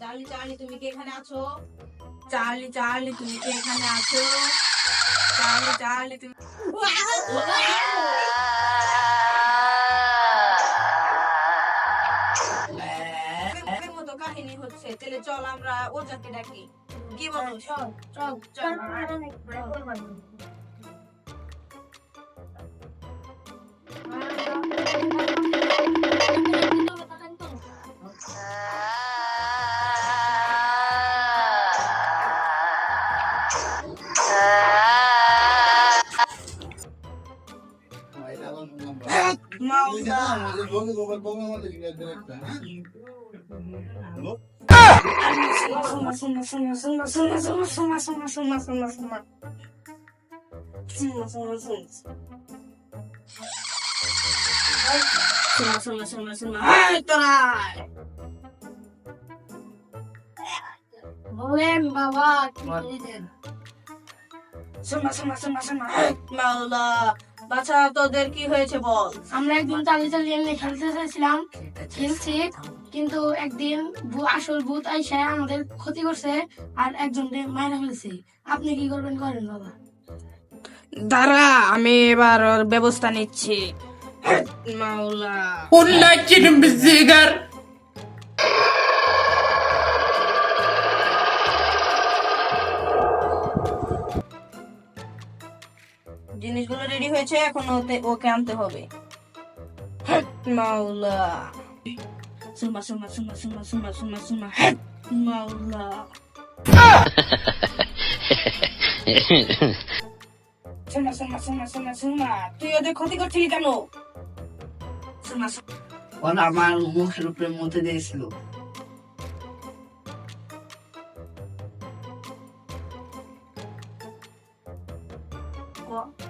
চালি চালি তুমি কি এখানে আছো? চালি চালি তুমি কি এখানে আছো? চালি চালি তুমি মতো কাহিনী হচ্ছে, তাহলে চল আমরা ওজাকে ডাকি। কি বলো? চল চল চল। বলেন বাবা কি শোনা শোনা শোনা শোনা মাওলা বাছা তোদের কি হয়েছে বল? আমরা একদিন চালিয়ে চালিয়ে এমনি খেলতে চাইছিলাম খেলছি কিন্তু একদিন ভূ- আসল ভূত আইসে আমাদের ক্ষতি করছে আর একজন মায়েরা ফেলছে। আপনি কি করবেন করেন বাবা? দাঁড়া আমি এবার ব্যবস্থা নিচ্ছি। মাওলা। জিনিসগুলো রেডি হয়েছে এখন ওতে- ওকে আনতে হবে হেট মাওলা সুমা সুমা সুমা সুমা সুমা সুমা সুমা মাওলা সুমা সুমা সুমা সুমা সুমা তুই ওদের ক্ষতি করছিলি কেন সুমা ওরা আমার মুখের উপরে মতে দিয়েছিল মাওলা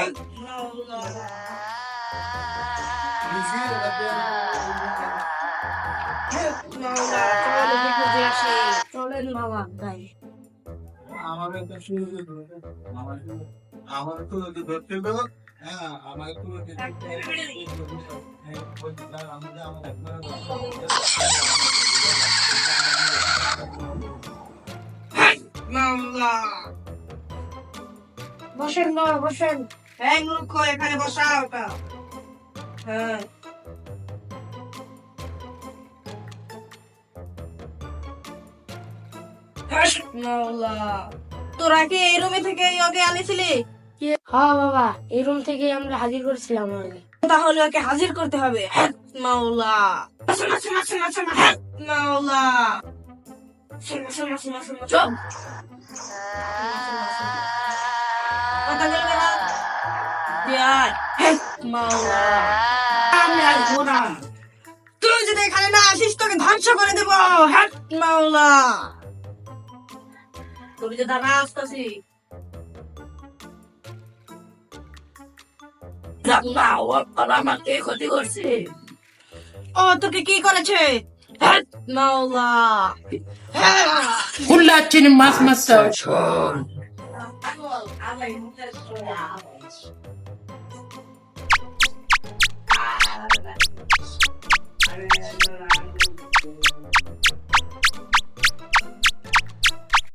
right? You feel it up there? আমার তো শুরু আমার আমার তো ধরতে গেল হ্যাঁ আমার তো আমাদের আমার Mama. Boşun baba boşun. এই মূর্খ এখানে বসা ওটা। হ্যাঁ। তোরা কি এই রুমে থেকে ওকে আনিছিলি? হ্যাঁ বাবা এই রুম থেকে আমরা হাজির করেছিলাম আগে। তাহলে ওকে হাজির করতে হবে। হ্যাঁ, মাওলা। হ্যাঁ, মাওলা। আমরা তুই যদি এখানে না আসিস তোকে ধ্বংস করে দেবো হ্যাট মাওলা তুমি যে দাঁড়া আসতেছি ক্ষতি করছে ও তোকে কি করেছে মাওলা হুল্লাচিন মাছ মাছ Yeah.